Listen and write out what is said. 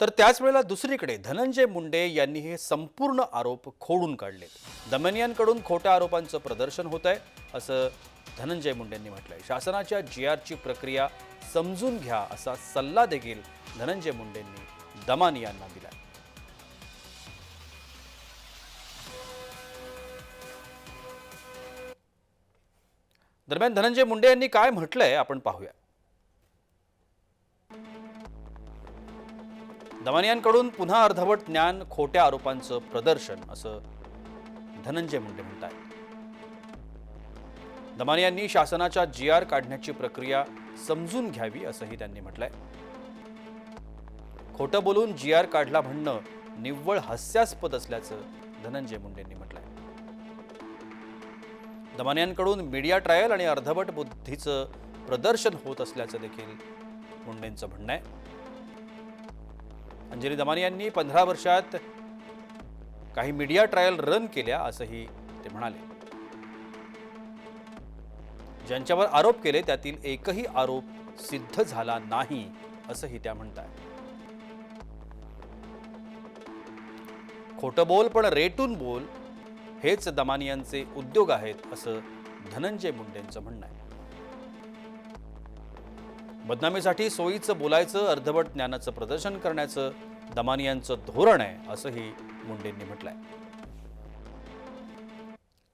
तर त्याच वेळेला दुसरीकडे धनंजय मुंडे यांनी हे संपूर्ण आरोप खोडून काढलेत. दमनियांकडून खोट्या आरोपांचं प्रदर्शन होत आहे असं धनंजय मुंडेंनी म्हटलंय. शासनाच्या जी आरची प्रक्रिया समजून घ्या असा सल्ला देखील धनंजय मुंडेंनी दमानियांना दिला दरम्यान धनंजय मुंडे यांनी काय म्हटलंय आपण पाहूया. दमानियांकडून पुन्हा अर्धवट ज्ञान खोट्या आरोपांचं प्रदर्शन असं धनंजय मुंडे म्हणतात दमानियांनी शासनाच्या जी आर काढण्याची प्रक्रिया समजून घ्यावी असंही त्यांनी म्हटलंय. खोटं बोलून जी आर काढला म्हणणं निव्वळ हास्यास्पद असल्याचं धनंजय मुंडेंनी म्हटलंय. दमानियांकडून मीडिया ट्रायल आणि अर्धवट बुद्धीचं प्रदर्शन होत असल्याचं देखील मुंडेंचं म्हणणं आहे. अंजली दमानी यांनी पंधरा वर्षात काही मीडिया ट्रायल रन केल्या असंही ते म्हणाले. ज्यांच्यावर आरोप केले त्यातील एकही आरोप सिद्ध झाला नाही असंही त्या म्हणतात खोटं बोल पण रेटून बोल हेच दमानियांचे उद्योग आहेत असं धनंजय मुंडेंचं म्हणणं आहे. बदनामीसाठी सोयीचं बोलायचं अर्धवट ज्ञानाचं प्रदर्शन करण्याचं दमानियांचं धोरण आहे असंही मुंडेंनी म्हटलंय.